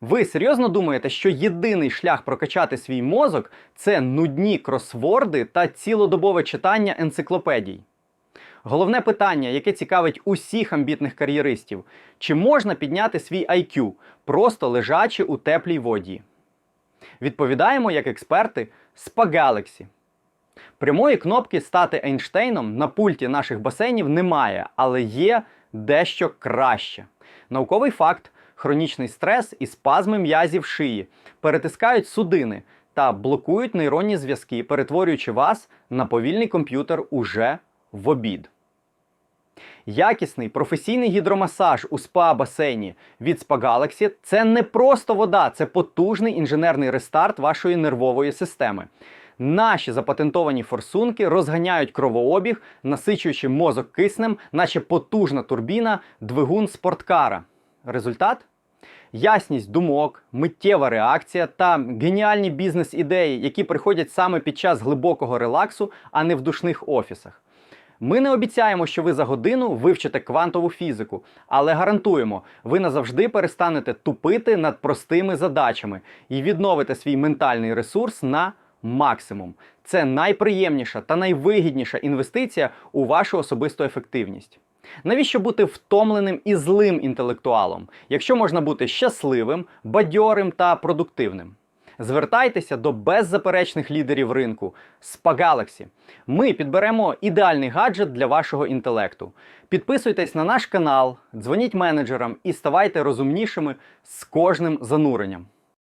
Ви серйозно думаєте, що єдиний шлях прокачати свій мозок це нудні кросворди та цілодобове читання енциклопедій? Головне питання, яке цікавить усіх амбітних кар'єристів: чи можна підняти свій IQ, просто лежачи у теплій воді? Відповідаємо як експерти Galaxy. Прямої кнопки стати Ейнштейном на пульті наших басейнів немає, але є дещо краще. Науковий факт: хронічний стрес і спазми м'язів шиї перетискають судини та блокують нейронні зв'язки, перетворюючи вас на повільний комп'ютер уже в обід. Якісний професійний гідромасаж у спа-басейні від Spa Galaxy – це не просто вода, це потужний інженерний рестарт вашої нервової системи. Наші запатентовані форсунки розганяють кровообіг, насичуючи мозок киснем, наче потужна турбіна, двигун спорткара. Результат? Ясність думок, миттєва реакція та геніальні бізнес-ідеї, які приходять саме під час глибокого релаксу, а не в душних офісах. Ми не обіцяємо, що ви за годину вивчите квантову фізику, але гарантуємо, ви назавжди перестанете тупити над простими задачами і відновите свій ментальний ресурс на максимум. Це найприємніша та найвигідніша інвестиція у вашу особисту ефективність. Навіщо бути втомленим і злим інтелектуалом, якщо можна бути щасливим, бадьорим та продуктивним? Звертайтеся до беззаперечних лідерів ринку Spa Galaxy. Ми підберемо ідеальний гаджет для вашого інтелекту. Підписуйтесь на наш канал, дзвоніть менеджерам і ставайте розумнішими з кожним зануренням.